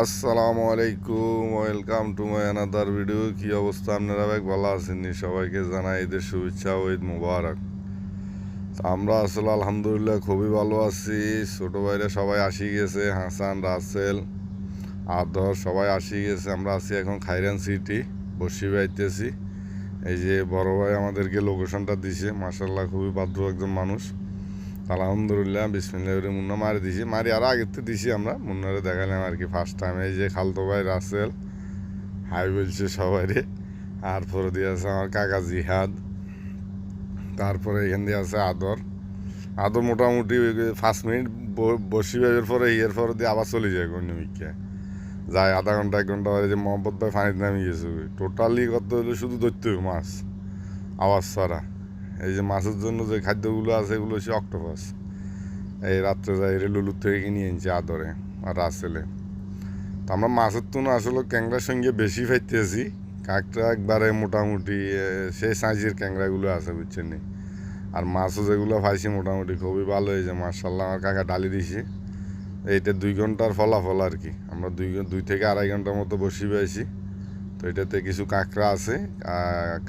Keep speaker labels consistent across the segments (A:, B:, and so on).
A: আসসালামু আলাইকুম, welcome to my another video কি অবস্থা আপনারা ভাই? ভালো আছেন নি? সবাইকে জানাই ঈদের শুভেচ্ছা ও ঈদ মুবারক। আমরা আসলে আলহামদুলিল্লাহ খুবই ভালো আছি। ছোটো ভাইরা সবাই আসি গেছে, হাসান, রাসেল, আদর, সবাই আসি গেছে। আমরা আছি এখন খাইরান সিটি, বসি বাইতেছি এই যে বড় ভাই আমাদেরকে লোকেশনটা দিছে। মাসাল্লাহ খুবই বাধ্য একজন মানুষ। আলহামদুলিল্লাহ বিসমিল্লাহ মুন্না, মারি দিছি। মারি আর আগের তো দিছি আমরা। মুন্নারে দেখালাম আর কি ফার্স্ট টাইম এই যে খালতো ভাই, রাসেল। হাই বলছে সবাই আর পরে দিয়ে আছে আমার কাকা জিহাদ। তারপরে এখান দিয়ে আছে আদর। আদর মোটামুটি পাঁচ মিনিট বসি ভাইয়ের পরে, ইয়ের পরে দিয়ে আবার চলে যায় গণ্যমিকা যায় আধা ঘণ্টা, এক ঘণ্টা যে মোহাম্মদ ভাই পানিতে নামে গেছে। টোটালি কত হলো শুধু ধরতে হবে মাছ। আওয়াজ ছাড়া। এই যে মাছের জন্য যে খাদ্যগুলো আছে এগুলো হচ্ছে অক্টোপাস। এই রাত্রে যাই রে লুলুর থেকে কিনে এনেছি আদরে আর রাসেলে। তো আমরা মাছের তো না আসলে ক্যাংরার সঙ্গে বেশি ফাইতেছি কাকটা একবারে মোটামুটি সেই সাইজের ক্যাংরাগুলো আছে, বুঝছেন নি? আর মাছও যেগুলো পাইছি মোটামুটি খুবই ভালো হয়েছে মার্শাল্লাহ আমার কাকা ডালি দিছে। এইটা দুই ঘণ্টার ফলাফল আর কি। আমরা দুই দুই থেকে আড়াই ঘণ্টার মতো বসি পাইছি। তো এটাতে কিছু কাঁকড়া আছে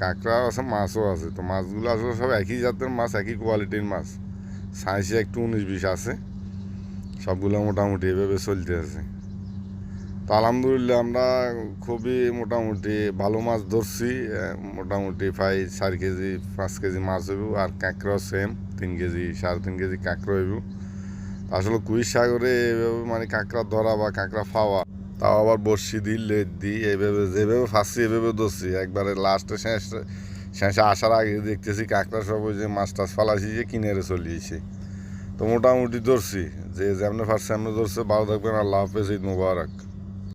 A: কাঁকড়া আছে, মাছও আছে। তো মাছগুলো আসলে সব একই জাতের মাছ, একই কোয়ালিটির মাছ। সাইজে একটু উনিশ বিশ আছে। সবগুলো মোটামুটি এভাবে চলতে আছে। তো আলহামদুলিল্লাহ আমরা খুবই মোটামুটি ভালো মাছ ধরছি মোটামুটি প্রায় চার কেজি, পাঁচ কেজি মাছ হইব, আর কাঁকড়াও সেম তিন কেজি, সাড়ে তিন কেজি কাঁকড়া হইব। আসলে কুইশ সাগরে এভাবে মানে কাঁকড়া ধরা বা কাঁকড়া খাওয়া তাও আবার বর্ষি দিই লেট দিই এইভাবে যেভাবে ফাঁসি, এভাবে ধরছি। একবারে লাস্টে শেষ, শেষে আসার আগে দেখতেছি কাঁকড়া সব ওই যে মাছ টাছ ফালাইছি যে কিনারে চলিয়েছি। তো মোটামুটি ধরছি, যে যেমনি ফার্স্ট সামনে ধরছে। ভালো থাকবেন, আল্লাহ হাফেজ, ঈদ মুবারক।